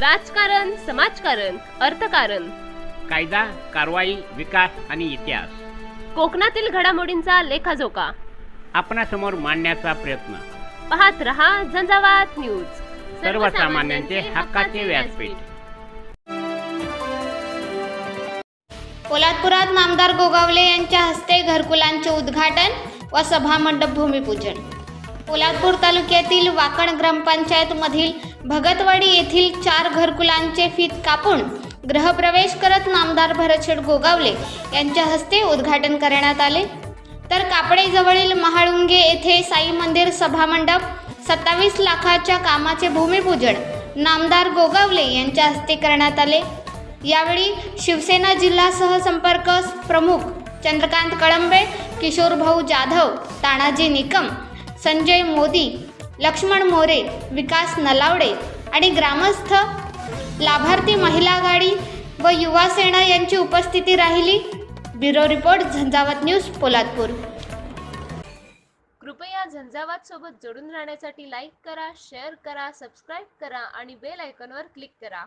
राजकारण समाजकारण अर्थकारण. कायदा कारवाई विकास आणि इतिहास. कोकणातील घडामोडींचा लेखाजोखा. आपणासमोर मांडण्याचा प्रयत्न. पाहत रहा झंझावात न्यूज. सर्वसामान्यांचे हक्काचे व्यासपीठ. पोलादपुरात नामदार गोगावले यांच्या हस्ते घरकुलांचे उद्घाटन व सभामंडप भूमिपूजन. पोलादपूर तालुक्यातील वाकण ग्रामपंचायतमधील भगतवाडी येथील चार घरकुलांचे फीत कापून गृहप्रवेश करत नामदार भरतशेठ गोगावले यांच्या हस्ते उद्घाटन करण्यात आले. तर कापडेजवळील महाळुंगे येथे साई मंदिर सभामंडप सत्तावीस लाखाच्या कामाचे भूमिपूजन नामदार गोगावले यांच्या हस्ते करण्यात आले. यावेळी शिवसेना जिल्हा सहसंपर्क प्रमुख चंद्रकांत कळंबे किशोरभाऊ जाधव तानाजी निकम संजय मोदी लक्ष्मण मोरे विकास नलावडे आणि ग्रामस्थ लाभार्थी महिला आघाडी व युवा सेना यांची उपस्थिती राहिली. Bureau report Jhanjhavat news Poladpur. कृपया झंझावात सोबत जोडून राहण्यासाठी लाईक करा शेअर करा सबस्क्राईब करा आणि बेल आयकॉनवर क्लिक करा.